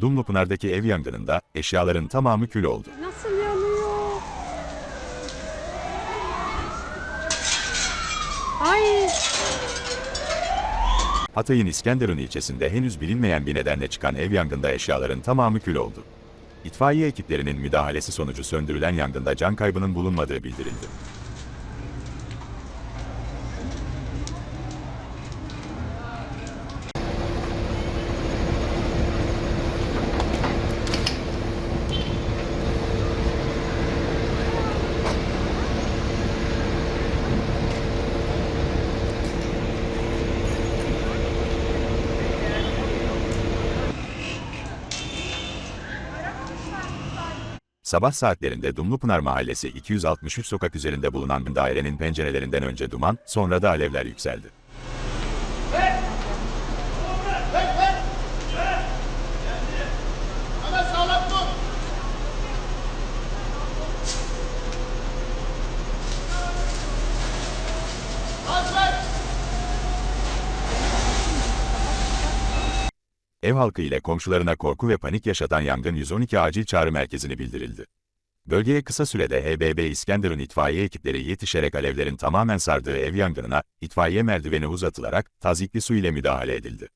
Dumlupınar'daki ev yangınında eşyaların tamamı kül oldu. Nasıl yanıyor? Ay Hatay'ın İskenderun ilçesinde henüz bilinmeyen bir nedenle çıkan ev yangında eşyaların tamamı kül oldu. İtfaiye ekiplerinin müdahalesi sonucu söndürülen yangında can kaybının bulunmadığı bildirildi. Sabah saatlerinde Dumlupınar Mahallesi 263 sokak üzerinde bulunan dairenin pencerelerinden önce duman, sonra da alevler yükseldi. Ev halkı ile komşularına korku ve panik yaşatan yangın 112 acil çağrı merkezini bildirildi. Bölgeye kısa sürede HBB İskenderun itfaiye ekipleri yetişerek alevlerin tamamen sardığı ev yangınına itfaiye merdiveni uzatılarak tazikli su ile müdahale edildi.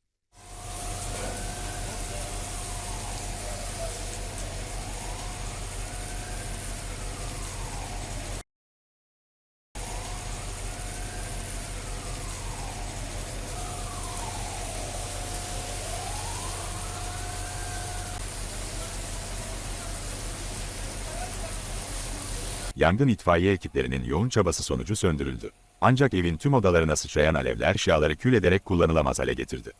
Yangın itfaiye ekiplerinin yoğun çabası sonucu söndürüldü. Ancak evin tüm odalarına sıçrayan alevler şiaları kül ederek kullanılamaz hale getirdi.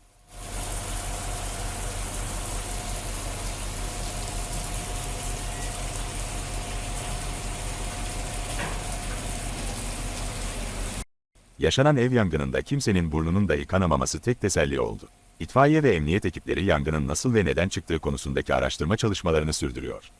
Yaşanan ev yangınında kimsenin burnunun dahi kanamaması tek teselli oldu. İtfaiye ve emniyet ekipleri yangının nasıl ve neden çıktığı konusundaki araştırma çalışmalarını sürdürüyor.